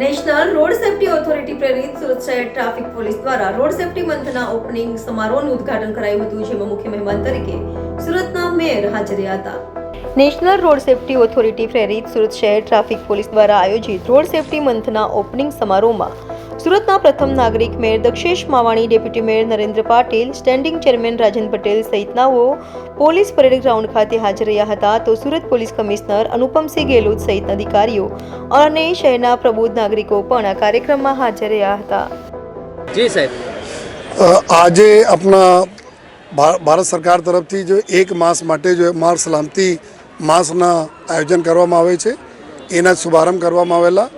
National road safety authority પ્રેરિત સુરત શહેર traffic police દ્વારા રોડ સેફટી મંથના ઓપનિંગ સમારોહનું ઉદઘાટન કરાયું હતું, જેમાં મુખ્ય મહેમાન તરીકે સુરતના મેયર હાજર હતા. નેશનલ રોડ સેફ્ટી ઓથોરિટી પ્રેરિત સુરત શહેર ટ્રાફિક પોલીસ દ્વારા આયોજિત રોડ સેફટી મંથના ઓપનિંગ સમારોહમાં સુરતના પ્રથમ નાગરિક mayor Dakshesh Mavani deputy mayor Narendra Patil standing chairman Rajan Patel સહિતનાઓ police parade ground ખાતે હાજર રહ્યા હતા તો સુરત પોલીસ કમિશનર અનુપમસિંહ ગેહલોત સહિત અધિકારીઓ અને શહેરના પ્રબુદ્ધ નાગરિકો પણ આ કાર્યક્રમમાં હાજર રહ્યા હતા. જી સાહેબ. આજે આપણા ભારત સરકાર તરફથી જો એક માસ માટે જો માર સલામતી માસના આયોજન કરવામાં આવે છે એના શુભારંભ કરવામાં આવેલા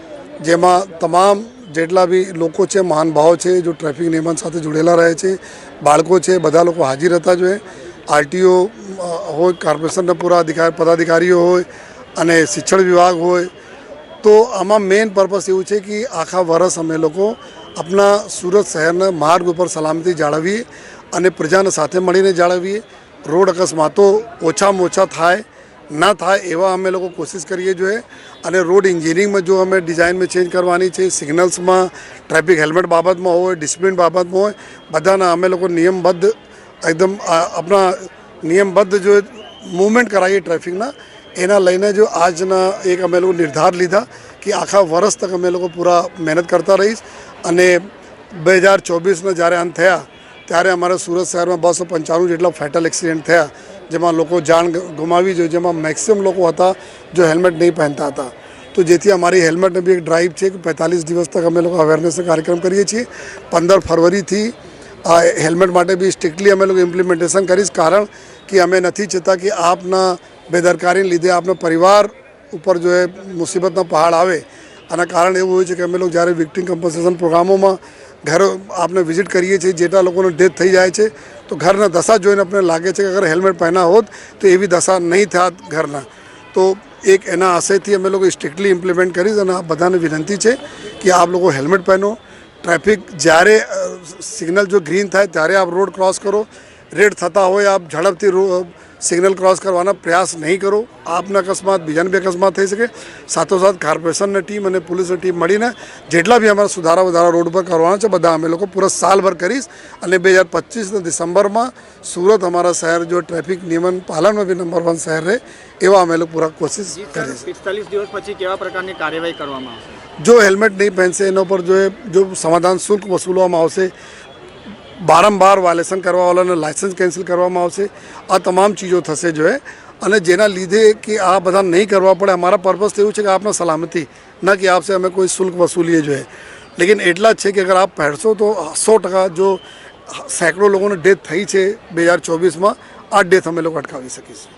જેમાં તમામ જેટલા બી લોકો છે મહાનુભાવો છે, જો ટ્રાફિક નિયમન સાથે જોડેલા રહે છે, બાળકો છે, બધા લોકો હાજર હતા જોઈએ. આરટીઓ હોય, કોર્પોરેશનના પૂરા અધિકારી, પદાધિકારીઓ હોય અને શિક્ષણ વિભાગ હોય, તો આમાં મેઇન પર્પસ એવું છે કે આખા વર્ષ અમે લોકો આપણા સુરત શહેરના માર્ગ ઉપર સલામતી જાળવીએ અને પ્રજાને સાથે મળીને જાળવીએ. રોડ અકસ્માતો ઓછામાં ઓછા થાય ના થાય એવા અમે લોકો કોશિશ કરીએ જોઈએ અને રોડ એન્જિનિયરિંગમાં જો અમે ડિઝાઇનમાં ચેન્જ કરવાની છે, સિગ્નલ્સમાં, ટ્રાફિક હેલ્મેટ બાબતમાં હોય, ડિસિપ્લિન બાબતમાં હોય, બધાના અમે લોકો નિયમબદ્ધ એકદમ આપણા નિયમબદ્ધ જો મૂવમેન્ટ કરાવીએ ટ્રાફિકના, એના લઈને જો આજના એક અમે લોકો નિર્ધાર લીધા કે આખા વર્ષ તક અમે લોકો પૂરા મહેનત કરતા રહીશ અને બે હજાર ચોવીસના જ્યારે અંત થયા, ત્યારે અમારા સુરત શહેરમાં બસો પંચાણું જેટલા ફેટલ એક્સિડન્ટ થયા જેમાં લોકો જાણ ગુમાવી જોઈએ જેમાં મેક્સિમમ લોકો હતા જો હેલ્મેટ નહીં પહેરતા હતા. તો જેથી અમારી હેલ્મેટને બી એક ડ્રાઈવ છે કે પેંતાલીસ દિવસ તક અમે લોકો અવેરનેસનો કાર્યક્રમ કરીએ છીએ. પંદર ફરવરીથી આ હેલ્મેટ માટે બી સ્ટ્રિક્ટલી અમે લોકો ઇમ્પ્લિમેન્ટેશન કરીશ. કારણ કે અમે નથી ચાહતા કે આપના બેદરકારીને લીધે આપનો પરિવાર ઉપર જો એ મુસીબતનો પહાડ આવે. આના કારણ એવું હોય છે કે અમે લોકો જ્યારે વિક્ટિમ કમ્પન્સેશન પ્રોગ્રામોમાં ઘરો આપણે વિઝિટ કરીએ છીએ, જેટલા લોકોનો ડેથ થઈ જાય છે, તો ઘરના દશા જોઈને આપણે લાગે છે કે અગર હેલ્મેટ પહેના હોત, તો એવી દશા નહીં થાત ઘરના. તો એક એના આશયથી અમે લોકો સ્ટ્રિક્ટલી ઇમ્પ્લિમેન્ટ કરીશ અને બધાને વિનંતી છે કે આપ લોકો હેલ્મેટ પહેનો ટ્રાફિક જ્યારે સિગ્નલ જો ગ્રીન થાય, ત્યારે આપ રોડ ક્રોસ કરો. રેડ થતા હોય આપ ઝડપથી સિગ્નલ ક્રોસ કરવાના પ્રયાસ નહીં કરો. આપના અકસ્માત બીજાને બે અકસ્માત થઈ શકે. સાથોસાથ કોર્પોરેશનની ટીમ અને પોલીસની ટીમ મળીને જેટલા બી અમારા સુધારા વધારા રોડ પર કરવાના છે બધા અમે લોકો પૂરા સાલભર કરીશ. અને બે હજાર પચીસના ડિસેમ્બરમાં સુરત અમારા શહેર જો ટ્રાફિક નિયમન પાલનમાં બી નંબર વન શહેર રહે એવા અમે લોકો પૂરા કોશિશ કરીશ. પિસ્તાલીસ દિવસ પછી કેવા પ્રકારની કાર્યવાહી કરવામાં આવશે? જો હેલ્મેટ નહીં પહેરશે એના પર જો જો સમાધાન શુલ્ક વસૂલવામાં આવશે બારંબાર વાયલેશન કરવાવાળાને લાયસન્સ કેન્સલ કરવામાં આવશે. આ તમામ ચીજો થશે જો અને જેના લીધે કે આ બધા નહીં કરવા પડે, અમારા પર્પસ એવું છે કે આપના સલામતી, ન કે આપશે અમે કોઈ શુલ્ક વસૂલીએ જોઈએ લેકિન એટલા જ છે કે અગર આપ પહેરશો તો સો ટકા જો સેંકડો લોકોને ડેથ થઈ છે બે હજાર ચોવીસમાં, આ ડેથ અમે લોકો અટકાવી શકીશું.